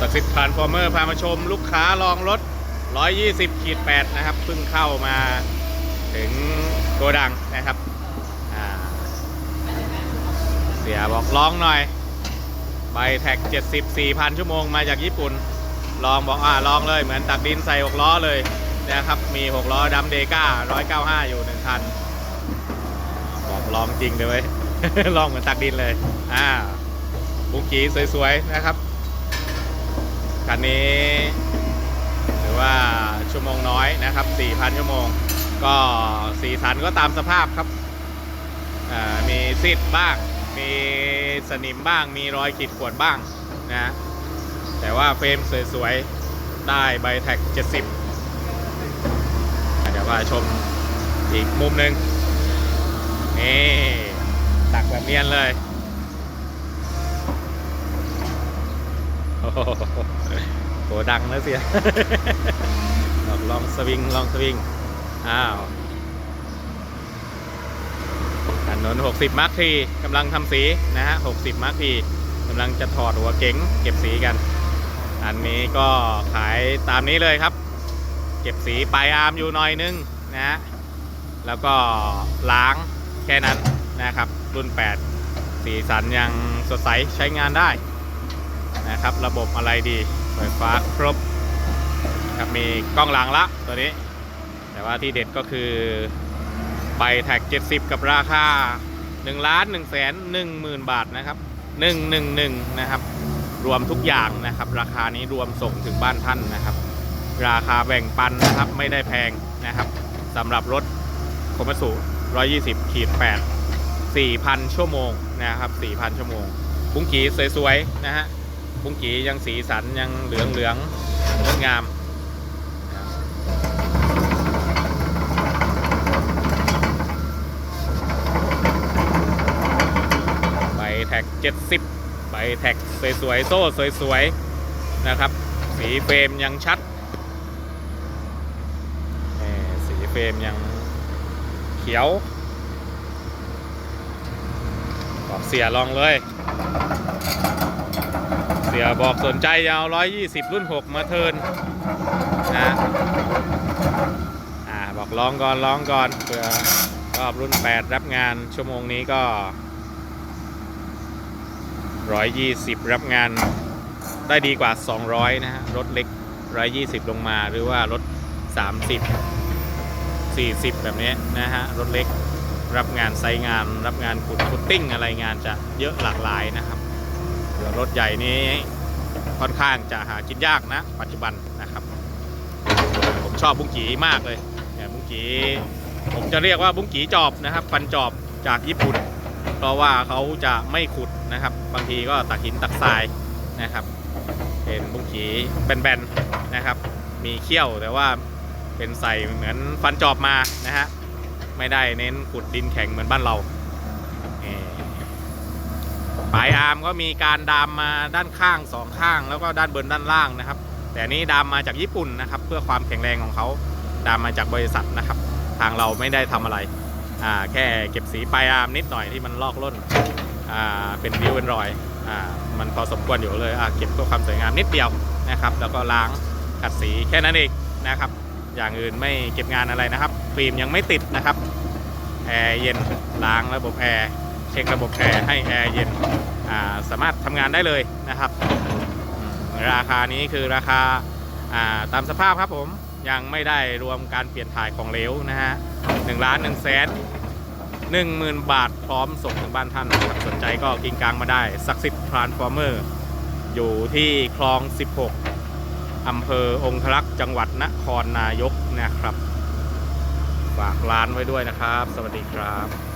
ศักสิทธิ์ทรานฟอร์เมอร์พามาชมลูกค้าลองรถ 120ขีด8นะครับเพิ่งเข้ามาถึงโกดังนะครับ เสียบอกลองหน่อย ใบแท็ก70 4,000 ชั่วโมงมาจากญี่ปุ่น ลองบอกอ่าลองเลยเหมือนตักดินใส่ 6 ล้อเลยนะครับ มี 6 ล้อดัมเดก้า195 อยู่1คันบอกลองจริงเลยเว้ย ลองเหมือนตักดินเลย อ่าบุกี้สวยๆนะครับ คันนี้ถือว่าชั่วโมงน้อยนะครับ 4,000 ชั่วโมง ก็สีสันก็ตามสภาพครับ มีซิดบ้าง มีสนิมบ้าง มีรอยขีดข่วนบ้างนะ แต่ว่าเฟรมสวยๆ ได้ใบแท็ก 70 เดี๋ยวมาชมอีกมุมหนึ่งนี่ตักแบบเนียนเลย โหโหดังแล้วเสียลองลองสวิงลองสวิง อ้าวถนน 60 มาร์คทีกำลังทำสีนะฮะ 60 มาร์คทีกำลังจะถอดหัวเก๋งเก็บสีกัน อันนี้ก็ขายตามนี้เลยครับ เก็บสีปลายอาร์มอยู่หน่อยนึงนะฮะ แล้วก็ล้างแค่นั้นนะครับ รุ่น 8 สีสันยังสดใสใช้งานได้ นะครับ ระบบอะไรดีไฟฟ้าครบนะครับมีกล้องหลังละตัวนี้ แต่ว่าที่เด็ดก็คือใบแท็ก 70 กับราคา1ล้าน1แสน1หมื่นบาทนะครับ 111 นะครับ รวมทุกอย่างนะครับ ราคานี้รวมส่งถึงบ้านท่านนะครับ ราคาแบ่งปันนะครับไม่ได้แพงนะครับสำหรับรถโคมัสุ120ขีด8 4,000 ชั่วโมงนะครับ 4,000 ชั่วโมงบุ้งกีสวยๆ นะฮะ บุ้งกียังสีสันยังเหลืองเหลืองงดงามใบแท็ก 70 ใบแท็กสวยๆ โซ่สวยๆ นะครับ สีเฟรมยังชัด สีเฟรมยังเขียวบอกเสียลองเลย เสียบอกสนใจยาว120 รุ่น 6 มาเทินนะอ่าบอกลองก่อนลองก่อนเผื่อรอบรุ่น 8 รับงานชั่วโมงนี้ก็ 120 รับงานได้ดีกว่า 200 นะฮะ รถเล็ก 120 ลงมาหรือว่ารถ 30 40 แบบนี้นะฮะ รถเล็กรับงานไซงาน รับงานขุดฟุตติ้งอะไรงานจะเยอะหลากหลายนะครับ รถใหญ่นี้ค่อนข้างจะหากินยากนะ ปัจจุบันนะครับ ผมชอบบุ้งกีมากเลยเนี่ยบุ้งกีผมจะเรียกว่าบุ้งกีจอบนะครับ ฟันจอบจากญี่ปุ่น เพราะว่าเขาจะไม่ขุดนะครับ บางทีก็ตักหินตักทรายนะครับ เป็นบุ้งกีแบนๆนะครับ มีเขี้ยวแต่ว่าเป็นใส่เหมือนฟันจอบมานะฮะไม่ได้เน้นขุดดินแข็งเหมือนบ้านเรา ปลายอาร์มก็มีการดามมาด้านข้างสองข้าง แล้วก็ด้านบนด้านล่างนะครับ แต่นี้ดามมาจากญี่ปุ่นนะครับ เพื่อความแข็งแรงของเขาดามมาจากบริษัทนะครับ ทางเราไม่ได้ทำอะไรอ่าแค่เก็บสีปลายอาร์มนิดหน่อยที่มันลอกล่นอ่าเป็นริ้วเป็นรอยอ่ามันพอสมควรอยู่เลยอ่าเก็บเพื่อความสวยงามนิดเดียวนะครับ แล้วก็ล้างขัดสีแค่นั้นเองนะครับ อย่างอื่นไม่เก็บงานอะไรนะครับฟิล์มยังไม่ติดนะครับแอร์เย็นล้างระบบแอร์ เช็คระบบแอร์ให้แอร์เย็นาสามารถทำงานได้เลยนะครับ ราคานี้คือราคาาตามสภาพครับผมยังไม่ได้รวมการเปลี่ยนถ่ายของเหลวนะฮะหนึ่งล้านหนึ่งแสนหนึ่งหมื่นบาทพร้อมส่งถึงบ้านท่านสนใจก็กิงกลางมาได้ศักดิ์สิทธิ์ทรานส์ฟอร์เมอร์อยู่ที่คลอง 16 อำเภอองครักษ์จังหวัดนครนายกนะครับ ฝากร้านไว้ด้วยนะครับ สวัสดีครับ